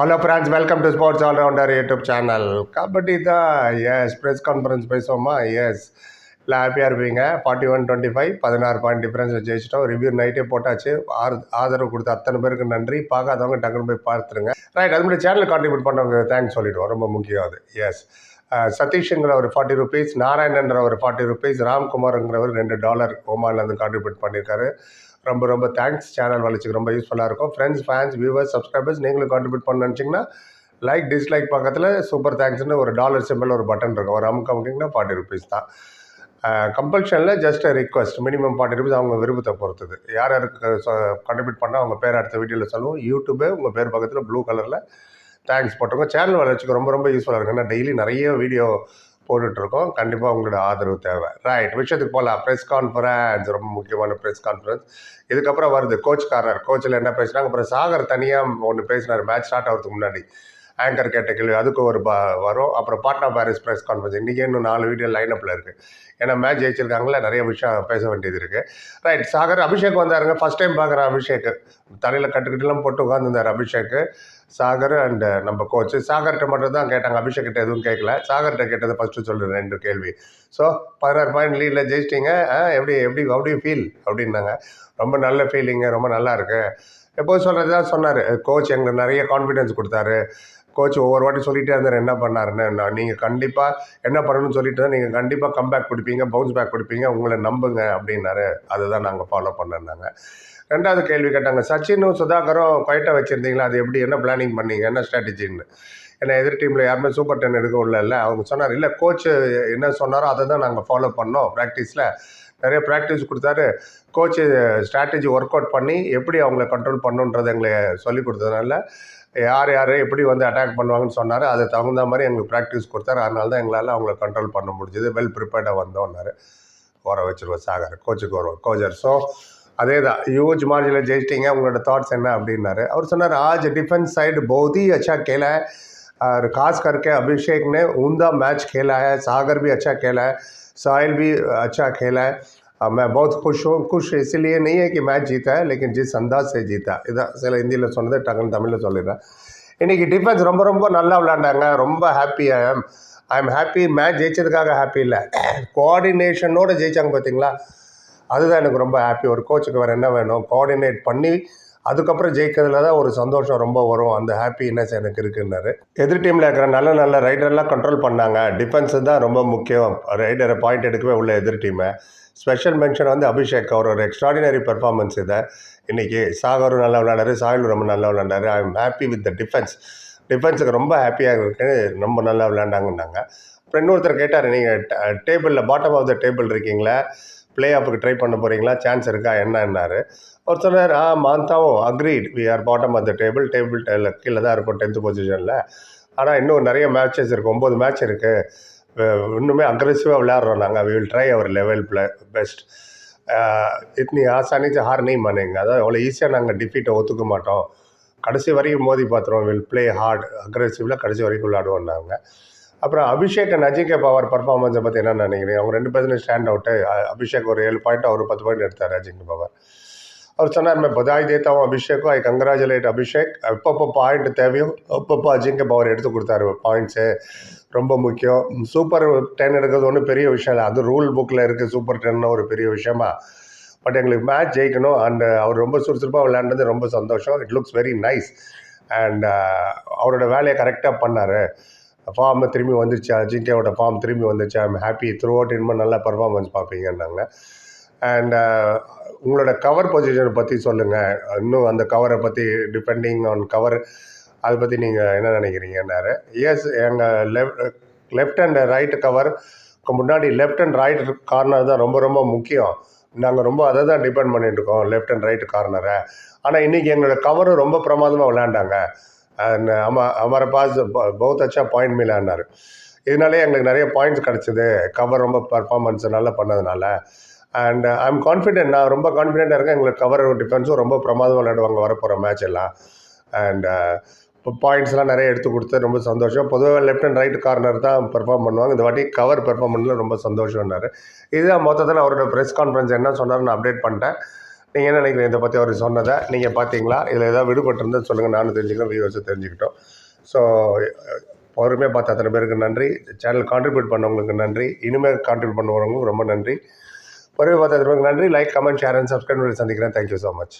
Hello friends welcome to sports allrounder YouTube channel kabaddi தான் yes press conference பேசுவோமா? Yes இல்லை ஹாப்பியாக இருப்பீங்க. ஃபார்ட்டி ஒன் டுவெண்ட்டி ஃபைவ் பதினாறு பாயிண்ட் டிஃப்ரென்ஸில் ஜெயிச்சிட்டோம். ரிவ்யூ நைட்டே போட்டாச்சு. ஆறு ஆதரவு கொடுத்த அத்தனை பேருக்கு நன்றி. பார்க்காதவங்க டக்குனு போய் பார்த்துருங்க. ரைட் அது மாதிரி சேனல் கான்ட்ரிபியூட் பண்ணவங்க தேங்க்ஸ் சொல்லிவிடுவோம் ரொம்ப முக்கியம் அது. எஸ் சதீஷுங்கிற ஒரு ஃபார்ட்டி ருபீஸ் நாராயணன்ற ஒரு ஃபார்ட்டி ருபீஸ் ராம்குமாருங்கிறவர் ரெண்டு டாலர் ஓமான்லேருந்து கான்ட்ரிபியூட் பண்ணியிருக்காரு. ரொம்ப ரொம்ப தேங்க்ஸ் சேனல் வளர்ச்சிக்கு ரொம்ப யூஸ்ஃபுல்லாக இருக்கும். ஃப்ரெண்ட்ஸ் ஃபேன்ஸ் வியூவர்ஸ் சப்ஸ்கிரைபர்ஸ் நீங்களும் கான்ட்ரிபியூட் பண்ண நினச்சிங்கன்னா லைக் டிஸ்லைக் பக்கத்தில் சூப்பர் தேங்க்ஸ்னு ஒரு டாலர் சிம்பிள் ஒரு பட்டன் இருக்கும். ஒரு அமுக்கு அமுக்கிங்கன்னா ஃபார்ட்டி ருபீஸ் தான். கம்பல்ஷனில் just request minimum forty rupees அவங்க விருப்பத்தை பொறுத்தது. யார் யாருக்கு கான்ட்ரிபியூட் பண்ணால் அவங்க பேர் அடுத்த வீடியோவில் சொல்லுவோம். யூடியூபே உங்கள் பேர் பக்கத்தில் ப்ளூ கலரில் தேங்க்ஸ் போட்டுருங்க சேனல் வளர்ச்சிக்கு ரொம்ப ரொம்ப யூஸ்ஃபுல்லாக இருக்கும். ஏன்னா டெய்லி நிறைய வீடியோ போட்டுட்ருக்கோம். கண்டிப்பாக உங்களோட ஆதரவு தேவை. ரைட் விஷயத்துக்கு போகலாம் ப்ரெஸ் கான்ஃபரன்ஸ் ரொம்ப முக்கியமான ப்ரெஸ் கான்ஃபரன்ஸ் இதுக்கப்புறம் வருது. கோச் கார்னர் கோச்சில் என்ன பேசுனாங்க அப்புறம் சாகர் தனியாக ஒன்று பேசினார். மேட்ச் ஸ்டார்ட் ஆகிறதுக்கு முன்னாடி. ஆங்கர் கேட்ட கேள்வி அதுக்கு ஒரு ப வரும். அப்புறம் பாட்னா பாரிஸ் ப்ரெஸ் கான்ஃபரன்ஸ் இன்றைக்கி இன்னும் நாலு வீடியோ லைனப்பில் இருக்குது ஏன்னா மேட்ச் ஜெயிச்சிருக்காங்களே நிறைய விஷயம் பேச வேண்டியது இருக்குது ரைட் சாகர் அபிஷேக் வந்தாருங்க. ஃபஸ்ட் டைம் பார்க்குறேன் அபிஷேக். தலையில் கட்டுக்கிட்டலாம் போட்டு உட்காந்துருந்தார் அபிஷேக். சாகர் அண்டு நம்ம கோச்சு சாகர்கிட்ட மட்டும் தான் கேட்டாங்க. அபிஷேக் கிட்ட எதுவும் கேட்கல சாகர்கிட்ட கேட்டதை ஃபஸ்ட்டு சொல்லுறேன் ரெண்டு கேள்வி. ஸோ பதினாறு பாயிண்ட் லீடில் ஜெயிச்சிட்டிங்க. ஆ, எப்படி எப்படி ஹவு ஃபீல் அப்படின்னாங்க. ரொம்ப நல்ல ஃபீலிங்கு ரொம்ப நல்லா இருக்குது எப்போது சொல்கிறது தான் சொன்னார். கோச் எங்களுக்கு நிறைய கான்ஃபிடென்ஸ் கொடுத்தாரு. கோச் ஒவ்வொரு வாட்டி சொல்லிட்டே இருந்தார் என்ன பண்ணாருன்னு நான் நீங்கள் கண்டிப்பாக என்ன பண்ணணும்னு சொல்லிட்டு நீங்கள் கண்டிப்பாக கம்பேக் கொடுப்பீங்க பவுன்ஸ் பேக் கொடுப்பீங்க உங்களை நம்புங்க அப்படின்னாரு. அதை தான் நாங்கள் ஃபாலோ பண்ணிருந்தாங்க ரெண்டாவது கேள்வி கேட்டாங்க சச்சினும் சுதாகரும் குவைட்டாக வச்சுருந்தீங்களா? அது எப்படி என்ன பிளானிங் பண்ணீங்க? என்ன ஸ்ட்ராட்டஜின்னு ஏன்னா எதிர் டீமில் யாருமே சூப்பர் டென் எடுக்க உள்ள அவங்க சொன்னார் இல்லை கோச் என்ன சொன்னாரோ அதை தான் நாங்கள் ஃபாலோ பண்ணோம் ப்ராக்டிஸில் நிறைய ப்ராக்டிஸ் கொடுத்தாரு. கோச்சு ஸ்ட்ராட்டஜி ஒர்க் அவுட் பண்ணி எப்படி அவங்கள கண்ட்ரோல் பண்ணுன்றதை எங்களை சொல்லி கொடுத்ததுனால யார் யார் எப்படி வந்து அட்டாக் பண்ணுவாங்கன்னு சொன்னார். அது தகுந்த மாதிரி எங்களுக்கு ப்ராக்டிஸ் கொடுத்தாரு. அதனால தான் எங்களால் அவங்கள கண்ட்ரோல் பண்ண முடிஞ்சது. வெல் ப்ரிப்பேர்டாக வந்தோன்னாரு வர வச்சுருவோம் சாகர் கோச்சுக்கு வருவோம் கோச்சர் ஸோ அதே தான் யூஜ் மார்ஜில் ஜெயிச்சிட்டிங்க. உங்களோட தாட்ஸ் என்ன அப்படின்னாரு. அவர் சொன்னார் ஆஜ் டிஃபென்ஸ் சைடு बहुत ही अच्छा खेला है और खास करके अभिषेक ने उमदा मैच खेला है सागर भी अच्छा खेला मैं बहुत खुश हूँ खुश इसलिए नहीं है कि मैच जीता है लेकिन जिस अंदाज से जीता இதான் சில ஹிந்தியில் சொன்னது டக்குன்னு தமிழில் சொல்லிடுறேன் இன்றைக்கி டிஃபென்ஸ் ரொம்ப ரொம்ப நல்லா விளாண்டாங்க ரொம்ப happy I am I am happy match ஜெயிச்சதுக்காக happy இல்லை கோஆர்டினேஷனோடு ஜெயிச்சாங்க பார்த்தீங்களா அதுதான் எனக்கு ரொம்ப ஹாப்பி ஒரு கோச்சுக்கு வேறு என்ன வேணும் கோஆர்டினேட் பண்ணி அதுக்கப்புறம் ஜெயிக்கிறதுல தான் ஒரு சந்தோஷம் ரொம்ப வரும். அந்த ஹாப்பினஸ் எனக்கு இருக்குன்னாரு. எதிர் டீமில் இருக்கிற நல்ல நல்ல ரைடர்லாம் கண்ட்ரோல் பண்ணாங்க. டிஃபென்ஸு தான் ரொம்ப முக்கியம். ரைடரை பாயிண்ட் எடுக்கவே உள்ள எதிர் டீமை ஸ்பெஷல் மென்ஷன் வந்து அபிஷேக் அவர் ஒரு எக்ஸ்ட்ராடினரி பெர்ஃபார்மன்ஸ் இதை. இன்றைக்கி சாகரும் நல்லா விளையாண்டாரு சாயலும் ரொம்ப நல்லா விளையாண்டாரு. I am happy with the defence டிஃபென்ஸுக்கு ரொம்ப ஹாப்பியாக இருக்குன்னு ரொம்ப நல்லா விளையாண்டாங்கன்னாங்க. அப்புறம் இன்னொருத்தர் கேட்டார் நீங்கள் டேபிளில் பாட்டம் ஆஃப் த டேபிள் இருக்கீங்களா? ப்ளே ஆஃபுக்கு ட்ரை பண்ண போகிறீங்களா சான்ஸ் இருக்கா? என்னன்னாரு. அவர் சொன்னார் ஆ மாந்தாவும் அக்ரீட் வி ஆர் பாட்டம் அந்த டேபிள் டேபிள் டேபிள் கீழே தான் இருக்கும் டென்த்து பொசிஷனில் ஆனால் இன்னும் நிறைய மேட்சஸ் இருக்குது ஒம்பது மேட்ச் இருக்குது இன்னுமே அக்ரெசிவாக விளையாடுறோம் நாங்கள் we will try our level play best இத்னி ஆசானிச்சு ஹார் நீ மனைங்க அதாவது அவ்வளோ ஈஸியாக நாங்கள் டிஃபீட்டை ஒத்துக்க மாட்டோம். கடைசி வரைக்கும் மோதி பார்த்துருவோம். வில் ப்ளே ஹார்ட் அக்ரெசிவில் கடைசி வரைக்கும் விளையாடுவோம் நாங்கள் அப்புறம் அபிஷேக் அண்ட் அஜிங்கே பவர் பர்ஃபார்மன்ஸை பற்றி என்ன நினைக்கிறீங்க? அவங்க ரெண்டு பேருமே ஸ்டாண்ட் அவுட்டு அபிஷேக் ஒரு ஏழு பாயிண்ட் அவர் பத்து பாயிண்ட் எடுத்தார் அஜிங்கே பவர் ಅವ್ರು ಚೆನ್ನಾಗಿ ಆಮೇಲೆ ಬಧಾಯಿ ದೇತಾ ಹೂँ ಅಭಿಷೇಕು ಐ ಕಂಗ್ರಾಚುಲೇಟ್ ಅಭಿಷೇಕ್ எப்பப்போ பாயிண்ட் தேவையோ அப்பப்போ அஜிங்க பவர் எடுத்து கொடுத்தாரு பாயிண்ட்ஸு ரொம்ப முக்கியம். சூப்பர் டென் எடுக்கிறது ஒன்றும் பெரிய விஷயம் இல்லை. அது ரூல் புக்கில் இருக்குது சூப்பர் டென்னு ஒரு பெரிய விஷயமா. பட் எங்களுக்கு மேட்ச் ஜெயிக்கணும். அண்ட் uh, அவர் ரொம்ப சுறுசுறுப்பாக விளையாண்டது ரொம்ப சந்தோஷம். It looks very nice and அவரோட வேலையை கரெக்டாக பண்ணார். ஃபார்ம் திரும்பி வந்துருச்சு அஜிங்கோட ஃபார்ம் திரும்பி வந்துருச்சு ஐம் ஹாப்பி த்ரூ அவுட் இன்னும் நல்லா பர்ஃபார்மன்ஸ் பார்ப்பீங்கன்னாங்க. அண்ட் உங்களோட கவர் பொசிஷனை பற்றி சொல்லுங்கள் இன்னும் அந்த கவரை பற்றி டிபெண்டிங் ஆன் கவர் அதை பற்றி நீங்கள் என்ன நினைக்கிறீங்கன்னாரு? எஸ் எங்கள் left left and right cover முன்னாடி லெஃப்ட் அண்ட் ரைட் கார்னர் தான் ரொம்ப ரொம்ப முக்கியம். நாங்கள் ரொம்ப அதை தான் டிபெண்ட் பண்ணிட்டு இருக்கோம் லெஃப்ட் அண்ட் ரைட் கார்னரை ஆனால் இன்றைக்கி எங்களோட கவரும் ரொம்ப பிரமாதமாக விளையாண்டாங்க. அம அமர பாஸ் பௌத் அச்சா பாயிண்ட் மிலான்னாரு இதனாலே எங்களுக்கு நிறைய பாயிண்ட்ஸ் கிடச்சிது. கவர் ரொம்ப பர்ஃபார்மன்ஸ் நல்லா பண்ணதுனால. அண்ட் ஐம் கான்ஃபிடென்ட் நான் ரொம்ப கான்ஃபிடென்ட்டாக இருக்கேன். எங்களுக்கு கவர் டிஃபென்ஸும் ரொம்ப பிரமாதம் விளையாடுவாங்க வரப்போகிற மேட்ச் எல்லாம். அண்ட் uh, இப்போ பாயிண்ட்ஸ்லாம் நிறைய எடுத்து கொடுத்து ரொம்ப சந்தோஷம். பொதுவாக லெஃப்ட் அண்ட் ரைட் கார்னர் தான் பெர்ஃபார்ம் பண்ணுவாங்க. இந்த வாட்டி கவர் பெர்ஃபார்ம் பண்ணல ரொம்ப சந்தோஷம்னாரு. இதுதான் மொத்தத்தில் அவரோட ப்ரெஸ் கான்ஃபரன்ஸ் என்ன சொன்னார் நான் அப்டேட் பண்ணிட்டேன். நீங்கள் என்ன நினைக்கிறீங்க? இதை பற்றி அவர் சொன்னதை நீங்கள் பார்த்தீங்களா இதில் ஏதாவது விடுபட்டிருந்தால் சொல்லுங்கள் நானும் தெரிஞ்சுக்கிறேன் வியூவர்ஸும் தெரிஞ்சுக்கிட்டோம். ஸோ பொறுமையாக பார்த்த அத்தனை பேருக்கு நன்றி. சேனல் கான்ட்ரிபியூட் பண்ணவங்களுக்கு நன்றி. இனிமேல் கான்ட்ரிபியூட் பண்ணுறவங்களுக்கும் ரொம்ப நன்றி. வருவேன் பார்த்ததுக்கு நன்றி like comment share and subscribe சந்திக்கிறேன் தேங்க்யூ ஸோ மச்